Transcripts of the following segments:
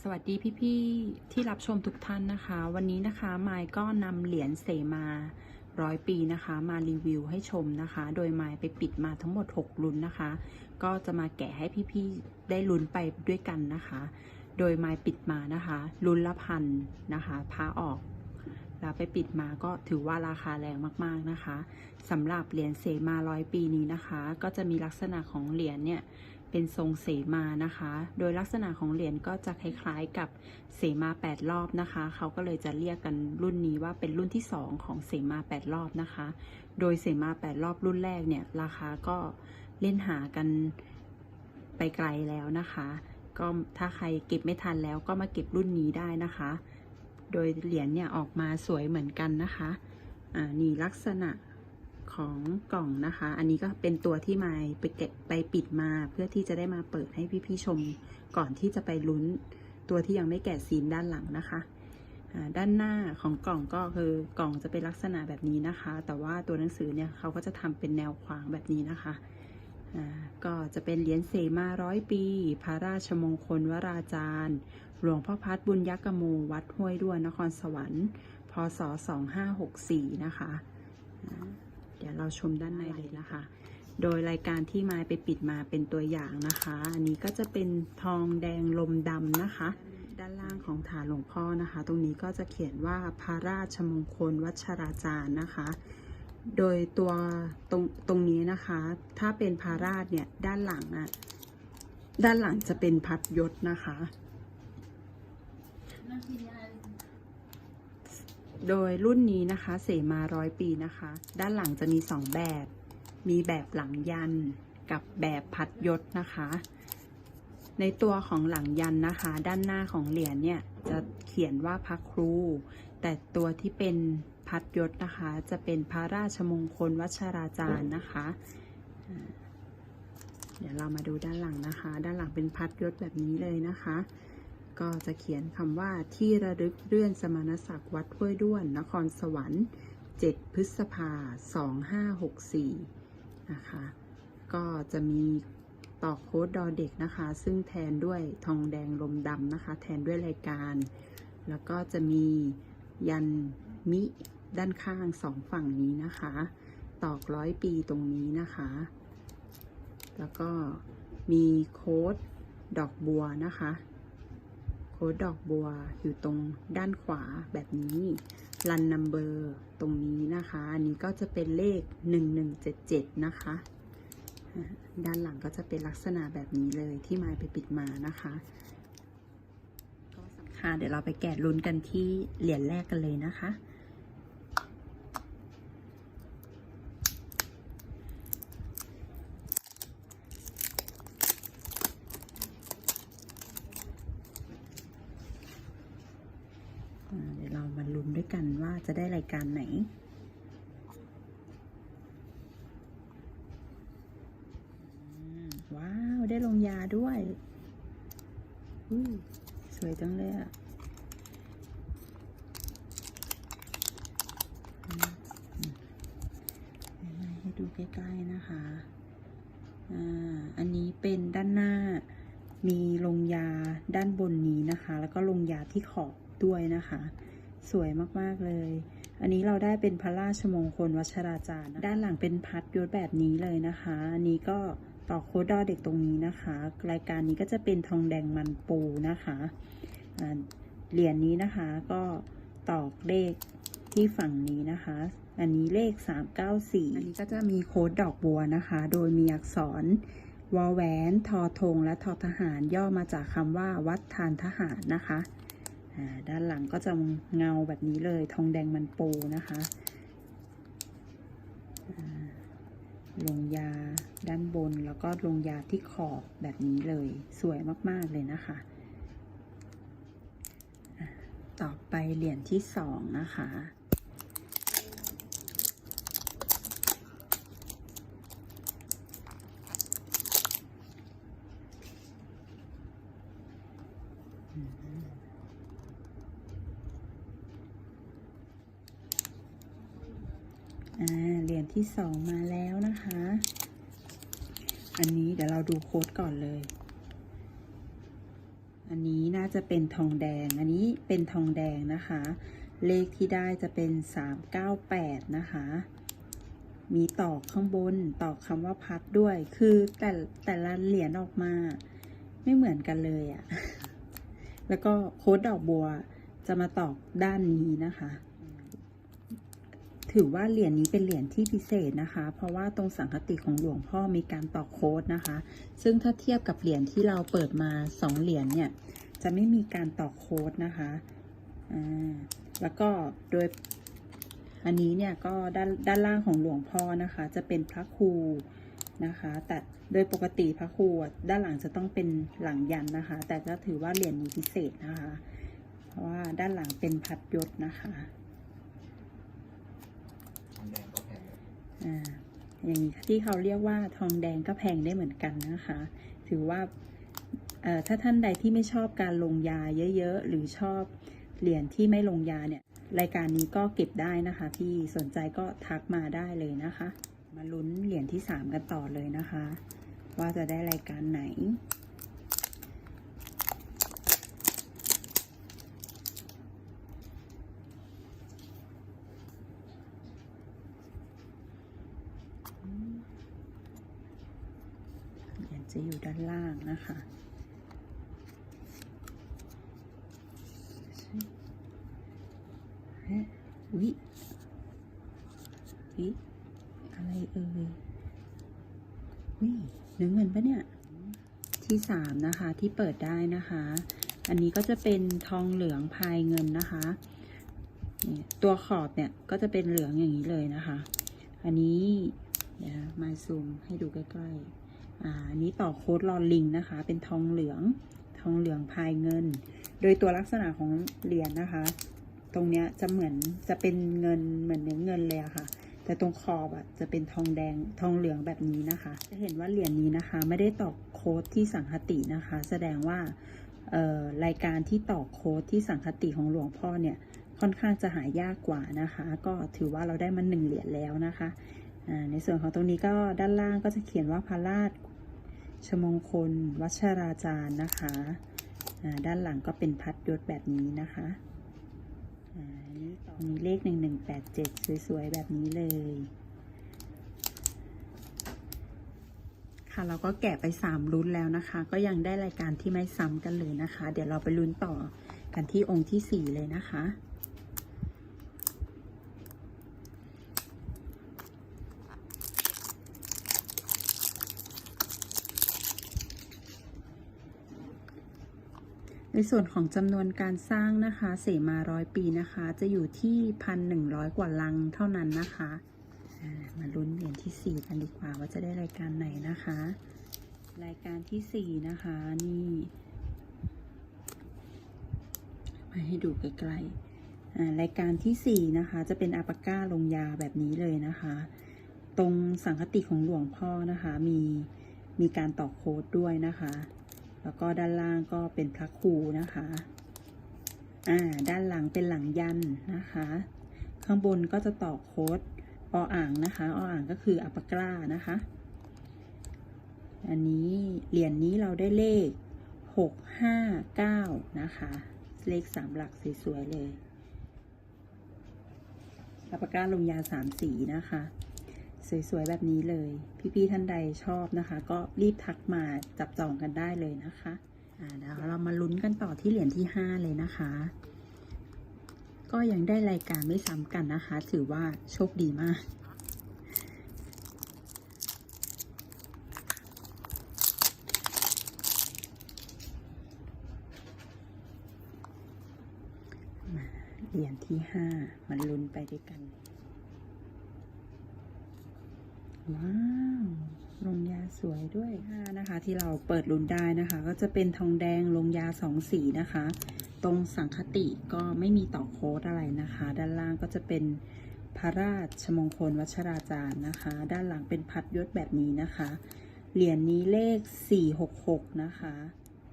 สวัสดีพี่ๆที่รับชมทุกท่านนะคะ วันนี้นะคะไมายก็นำเหรียญเสมาร้อยปีนะคะ มารีวิวให้ชมนะคะ โดยไมายไปปิดมาทั้งหมด 6 ลุ้นนะคะ ก็จะมาแกะให้พี่ๆได้ลุ้นไปด้วยกันนะคะ โดยไมายปิดมานะคะลุ้นละพันนะคะพาออกแล้วไปปิดมาก็ถือว่าราคาแรงมากๆนะคะสำหรับเหรียญเสมาร้อยปีนี้นะคะ ก็จะมีลักษณะของเหรียญเนี่ย เป็นทรงเสมานะคะ โดยลักษณะของเหรียญก็จะคล้ายๆกับเสมา8รอบนะคะ เขาก็เลยจะเรียกกันรุ่นนี้ว่าเป็นรุ่นที่ 2 ของเสมา8รอบนะคะ โดยเสมา8รอบรุ่นแรกเนี่ยราคาก็เล่นหากันไปไกลแล้วนะคะ ก็ถ้าใครเก็บไม่ทันแล้วก็มาเก็บรุ่นนี้ได้นะคะ โดยเหรียญเนี่ยออกมาสวยเหมือนกันนะคะ อ่า นี่ลักษณะ ของกล่องนะคะ อันนี้ก็เป็นตัวที่มาไปเก็บไปปิดมาเพื่อที่จะได้มาเปิดให้พี่ๆชม ก่อนที่จะไปลุ้นตัวที่ยังไม่แกะซีนด้านหลังนะคะด้านหน้าของกล่องก็คือกล่องจะเป็นลักษณะแบบนี้นะคะ แต่ว่าตัวหนังสือเนี่ยเขาก็จะทำเป็นแนวขวางแบบนี้นะคะก็จะเป็นเหรียญเสมาร้อยปี พระราชมงคลวราจารย์ หลวงพ่อพัดบุญยักกโมวัดห้วยด้วนนครสวรรค์ พศ 2564 นะคะ เดี๋ยวเราชมด้านในเลยนะคะ โดยรายการที่มาไปปิดมาเป็นตัวอย่างนะคะ อันนี้ก็จะเป็นทองแดงลมดำนะคะ ด้านล่างของฐานหลวงพ่อนะคะ ตรงนี้ก็จะเขียนว่าพระราชมงคลวัชราจารย์นะคะ โดยตัวตรงตรงนี้นะคะ ถ้าเป็นพาราชเนี่ยด้านหลังอะด้านหลังจะเป็นพัดยศนะคะ โดยรุ่นนี้นะคะเสมาร้อยปีนะคะ ด้านหลังจะมีสองแบบ มีแบบหลังยันกับแบบพัดยศนะคะ ในตัวของหลังยันนะคะ ด้านหน้าของเหรียญเนี่ยจะเขียนว่าพระครู แต่ตัวที่เป็นพัดยศนะคะ จะเป็นพระราชมงคลวัชราจารย์นะคะ เดี๋ยวเรามาดูด้านหลังนะคะ ด้านหลังเป็นพัดยศแบบนี้เลยนะคะ ก็จะเขียนคำว่าที่ระลึกเลื่อนสมณศักดิ์วัดห้วยด้วน นครสวรรค์ 7 พฤษภา 2564 นะคะ ก็จะมีต่อโค้ดดอเด็กนะคะ ซึ่งแทนด้วยทองแดงลมดำนะคะ แทนด้วยรายการ แล้วก็จะมียันมิด้านข้างสองฝั่งนี้นะคะ ตอกร้อยปีตรงนี้นะคะ แล้วก็มีโค้ดดอกบัวนะคะ โค้ดดอกบัวอยู่ตรงด้านขวาแบบนี้รันนัมเบอร์ตรงนี้นะคะ อันนี้ก็จะเป็นเลข 1177 นะคะ ด้านหลังก็จะเป็นลักษณะแบบนี้เลยที่มาไปปิดมานะคะค่ะเดี๋ยวเราไปแกะลุ้นกันที่เหรียญแรกกันเลยนะคะ อ่าเดี๋ยวเรามาลุ้น ด้วยกันว่าจะได้รายการไหน ว้าว ได้ลงยาด้วยสวยจังเลยอะให้ดูใกล้ๆนะคะอ่าอันนี้เป็นด้านหน้ามีลงยาด้านบนนี้นะคะ แล้วก็ลงยาที่ขอบด้วยนะคะ สวยมาก ๆ เลย อันนี้เราได้เป็นพระราชมงคลวัชราจารย์นะด้านหลังเป็นพัดยศแบบนี้เลยนะคะ อันนี้ก็ต่อโคดดอเด็กตรงนี้นะคะ รายการนี้ก็จะเป็นทองแดงมันปูนะคะเหรียญนี้นะคะก็ตอกเลขที่ฝั่งนี้นะคะ อันนี้เลข 394 อันนี้ก็จะมีโค้ดดอกบัวนะคะ โดยมีอักษรวอแหวน ทอธงและทอทหารย่อมาจากคำว่าวัดทานทหารนะคะ ด้านหลังก็จะเงาแบบนี้เลย ทองแดงมันปูนะคะลงยาด้านบนแล้วก็ลงยาที่ขอบแบบนี้เลย สวยมาก ๆ เลยนะคะ ต่อไปเหรียญที่สองนะคะอ่าเหรียญที่สองมาแล้วนะคะ อันนี้เดี๋ยวเราดูโค้ดก่อนเลย อันนี้น่าจะเป็นทองแดง อันนี้เป็นทองแดงนะคะ เลขที่ได้จะเป็น 398 นะคะ มีตอกข้างบนตอกคำว่าพัดด้วย คือแต่แต่ละเหรียญออกมาไม่เหมือนกันเลยอะ่ะ แล้วก็โค้ดดอกบัวจะมาตอกด้านนี้นะคะ ถือว่าเหรียญนี้เป็นเหรียญที่พิเศษนะคะ เพราะว่าตรงสังคติของหลวงพ่อมีการต่อโค้ดนะคะ ซึ่งถ้าเทียบกับเหรียญที่เราเปิดมาสองเหรียญเนี่ยจะไม่มีการต่อโค้ดนะคะอ่าแล้วก็โดยอันนี้เนี่ยก็ด้านด้านล่างของหลวงพ่อนะคะ จะเป็นพระครูนะคะ แต่โดยปกติพระครูด้านหลังจะต้องเป็นหลังยันนะคะ แต่ก็ถือว่าเหรียญนี้พิเศษนะคะ เพราะว่าด้านหลังเป็นพัดยศนะคะ ทองแดงก็แพงเลย อย่างนี้ที่เขาเรียกว่าทองแดงก็แพงได้เหมือนกันนะคะ ถือว่าถ้าท่านใดที่ไม่ชอบการลงยาเยอะๆ หรือชอบเหรียญที่ไม่ลงยาเนี่ย รายการนี้ก็เก็บได้นะคะพี่สนใจก็ทักมาได้เลยนะคะ มาลุ้นเหรียญที่ 3 กันต่อเลยนะคะ ว่าจะได้รายการไหน เหรียญ จะอยู่ด้านล่างนะคะฮ้ยวิวิอะไรเอ่ยวิเนื้อเงินปะเนี่ย ที่สามนะคะที่เปิดได้นะคะ อันนี้ก็จะเป็นทองเหลืองพายเงินนะคะตัวขอบเนี่ยก็จะเป็นเหลืองอย่างนี้เลยนะคะ อันนี้เดี๋ยวมาซูมให้ดูใกล้ ๆ อันนี้ต่อโค้ดลอลิงนะคะ เป็นทองเหลืองทองเหลืองพายเงิน โดยตัวลักษณะของเหรียญนะคะ ตรงเนี้ยจะเหมือนจะเป็นเงินเหมือนเนื้อเงินเลยอะค่ะ แต่ตรงขอบอะจะเป็นทองแดงทองเหลืองแบบนี้นะคะ จะเห็นว่าเหรียญนี้นะคะ ไม่ได้ต่อโค้ดที่สังคตินะคะ แสดงว่ารายการที่ต่อโค้ดที่สังคติของหลวงพ่อเนี่ยค่อนข้างจะหายากกว่านะคะ ก็ถือว่าเราได้มาหนึ่งเหรียญแล้วนะคะ ในส่วนของตรงนี้ก็ด้านล่างก็จะเขียนว่าพระราชชมงคล วัชราจารย์นะคะ ด้านหลังก็เป็นพัดยศแบบนี้นะคะอันนี้ตรงนี้เลขหนึ่งหนึ่งแปดเจ็ดสวยๆ แบบนี้เลย ค่ะเราก็แกะไปสามลุ้นแล้วนะคะ ก็ยังได้รายการที่ไม่ซ้ำกันเลยนะคะ เดี๋ยวเราไปลุ้นต่อกันที่องค์ที่สี่เลยนะคะ ในส่วนของจำนวนการสร้างนะคะ เสมาร้อยปีนะคะ จะอยู่ที่พันหนึ่งร้อยกว่าลังเท่านั้นนะคะ มาลุ้นเหรียญที่สี่กันดีกว่าว่าจะได้รายการไหนนะคะ รายการที่สี่นะคะนี่มาให้ดูใกล้ๆอ่ารายการที่สี่นะคะ จะเป็นอาปาก้าลงยาแบบนี้เลยนะคะ ตรงสังคติของหลวงพ่อนะคะ มีมีการต่อโค้ดด้วยนะคะ แล้วก็ด้านล่างก็เป็นพระครูนะคะ อ่า ด้านหลังเป็นหลังยันนะคะ ข้างบนก็จะต่อโค้ดออ่างนะคะออ่างก็คืออัปปากรานะคะ อันนี้เหรียญนนี้เราได้เลขหกห้าเก้านะคะ เลขสามหลักสวยๆเลยอัปปากราลงยาสามสีนะคะ สวยๆแบบนี้เลย พี่ๆท่านใดชอบนะคะ ก็รีบทักมาจับจองกันได้เลยนะคะอ่าเดี๋ยวเรามาลุ้นกันต่อที่เหรียญที่ 5 เลยนะคะ ก็ยังได้รายการไม่ซ้ำกันนะคะ ถือว่าโชคดีมากเหรียญที่ห้ามาลุ้นไปด้วยกัน ว้าว ลงยาสวยด้วยห้านะคะ ที่เราเปิดลุ้นได้นะคะ ก็จะเป็นทองแดงลงยาสองสีนะคะ ตรงสังคติก็ไม่มีต่อโค้ดอะไรนะคะ ด้านล่างก็จะเป็นพระราชมงคลวัชราจารย์นะคะ ด้านหลังเป็นพัดยศแบบนี้นะคะ เหรียญนี้เลขสี่หกหกนะคะ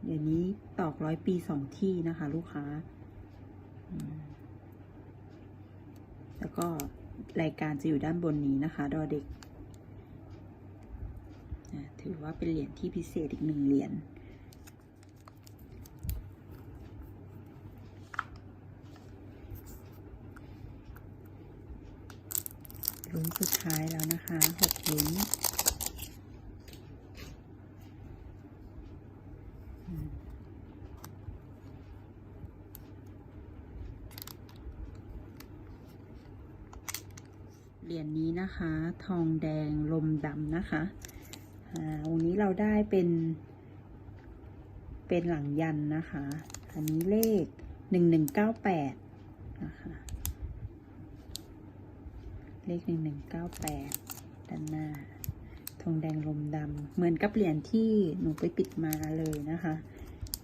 เหรียญนี้ตอกร้อยปีสองที่นะคะ ลูกค้า แล้วก็รายการจะอยู่ด้านบนนี้นะคะ ดอเด็ก ถือว่าเป็นเหรียญที่พิเศษอีกหนึ่งเหรียญลุ้นสุดท้ายแล้วนะคะหกลุ้นเหรียญนี้นะคะ ทองแดงลมดำนะคะ องค์นี้เราได้เป็น เป็นหลังยันนะคะ อันนี้เลขหนึ่งหนึ่งเก้าแปดนะคะ เลขหนึ่งหนึ่งเก้าแปดด้านหน้าทองแดงลมดำเหมือนกับเหรียญที่หนูไปปิดมาเลยนะคะ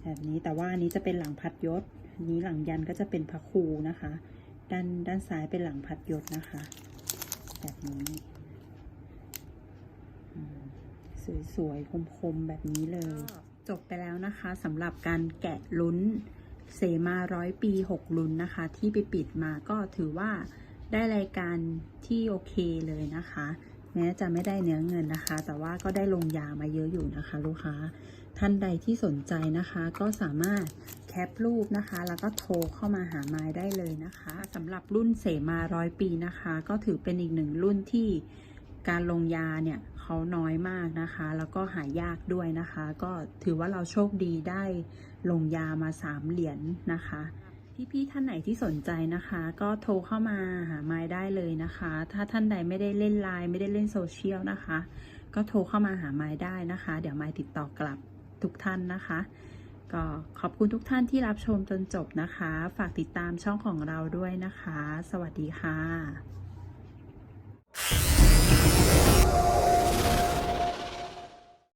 แบบนี้แต่ว่าอันนี้จะเป็นหลังพัดยศอันนี้หลังยันก็จะเป็นพระครูนะคะ ด้านด้านซ้ายเป็นหลังพัดยศนะคะ แบบนี้ สวยๆ คมๆ แบบนี้เลย จบไปแล้วนะคะสำหรับการแกะลุ้นเสมาร้อยปีหกลุ้นนะคะ ที่ไปปิดมาก็ถือว่าได้รายการที่โอเคเลยนะคะ แม้จะไม่ได้เนื้อเงินนะคะ แต่ว่าก็ได้ลงยามาเยอะอยู่นะคะ ลูกค้าท่านใดที่สนใจนะคะ ก็สามารถแคปรูปนะคะ แล้วก็โทรเข้ามาหาไม้ได้เลยนะคะสำหรับรุ่นเสมาร้อยปีนะคะ ก็ถือเป็นอีกหนึ่งรุ่นที่การลงยาเนี่ย เขาน้อยมากนะคะ แล้วก็หายากด้วยนะคะ ก็ถือว่าเราโชคดีได้ลงยามาสามเหรียญนนะคะพี่ๆท่านไหนที่สนใจนะคะ ก็โทรเข้ามาหาไม้ได้เลยนะคะ ถ้าท่านใดไม่ได้เล่นไลน์ไม่ได้เล่นโซเชียลนะคะ ก็โทรเข้ามาหาไม้ได้นะคะ เดี๋ยวไม้ติดต่อกลับทุกท่านนะคะ ก็ขอบคุณทุกท่านที่รับชมจนจบนะคะ ฝากติดตามช่องของเราด้วยนะคะ สวัสดีค่ะ